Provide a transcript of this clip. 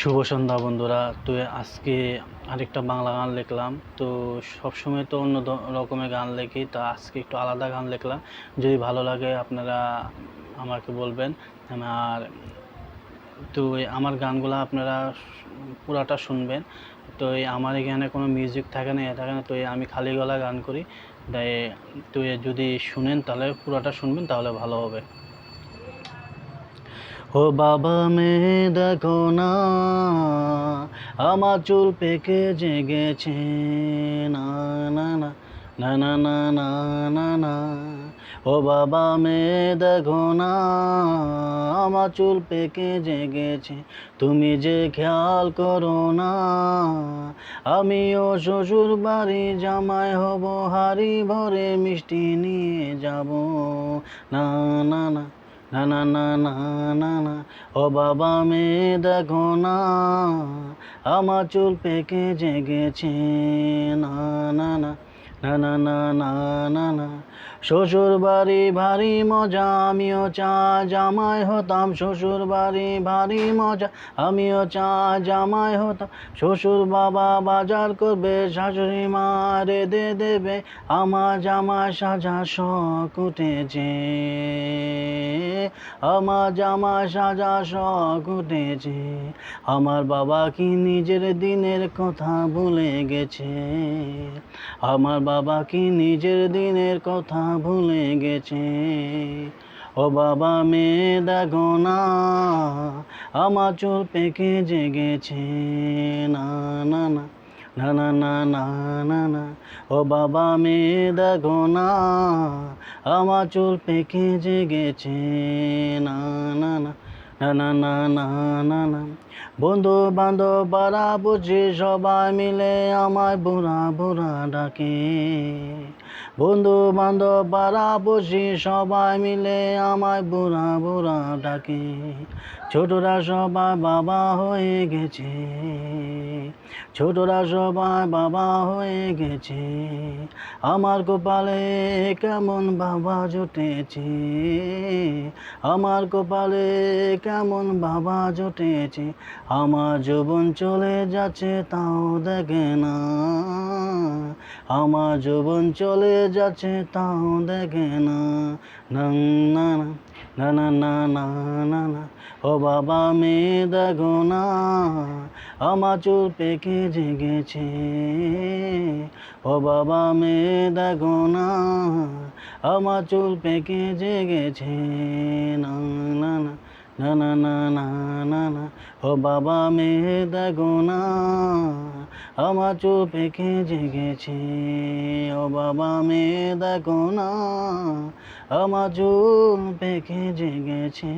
শুভ সন্ধ্যা বন্ধুরা। তো আজকে আরেকটা বাংলা গান লিখলাম। তো সবসময় তো অন্য রকমের গান লিখি, তা আজকে একটু আলাদা গান লিখলাম। যদি ভালো লাগে আপনারা আমাকে বলবেন। আর তো আমার গানগুলো আপনারা পুরাটা শুনবেন। তো এই আমার এখানে কোনো মিউজিক থাকে না, এ থাকে না, তো আমি খালি গলা গান করি। তাই, তো যদি শুনেন তাহলে পুরাটা শুনবেন, তাহলে ভালো হবে। ও বাবা, মেয়ে দেখো না, আমার চুল পেকে জেগেছে। না না না না না না না না না। ও বাবা, মেয়ে দেখো না, আমার চুল পেকে জেগেছে। তুমি যে খেয়াল করো না, আমিও শ্বশুর বাড়ি, জামাই হব, হাড়ি ভরে মিষ্টি নিয়ে যাব। না না না না না না না না না। ও বাবা, মেয়ে, দেখো না, আমার চুল পেকে জেগেছে। না না না। না না না না না না। শ্বশুর বাড়ি ভারী মজা, আমিও চা জামাই হতাম। শ্বশুর বাড়ি ভারী মজা, আমিও চা জামাই হতাম। শ্বশুর বাবা বাজার করবে, শাশুড়ি মা রেঁধে দেবে। আমার জামা সাজা শখ উঠেছে। আমার জামা সাজা শখ উঠেছে। আমার বাবা কি নিজের দিনের কথা ভুলে গেছে? আমার বাবা কি নিজের দিনের কথা ভুলে গেছে ও বাবা মেয়ে দেখো না আমার চুল পেকে জেগেছে না না না না না না না না না ও বাবা মেয়ে দেখো না আমার চুল পেকে জেগেছে না না না না না না না না না। বন্ধু বান্ধব পাড়া বুঝি সবাই মিলে আমায় বুড়া বুড়া ডাকে। বন্ধু বান্ধব পাড়া বসি সবাই মিলে আমায় বুড়া বুড়া ডাকে। ছোটরা সবাই বাবা হয়ে গেছে। ছোটরা সবাই বাবা হয়ে গেছে। আমার কপালে কেমন বাবা জুটেছে? আমার কপালে কেমন বাবা জুটেছে? আমার জীবন চলে যাচ্ছে তাও দেখে না। আমার জীবন চলে যাচ্ছে তাও দেখে না না না না না না না না ও বাবা মেয়ে দেখো না আমার চুল পেকে জেগেছে ও বাবা মেয়ে দেখো না আমার চুল পেকে জেগেছে না না না না না না না না ও বাবা মেয়ে দেখো না আমার চুল পেকে জেগেছে ও বাবা মে দেখো না। আমার চুল পেকে জেগেছে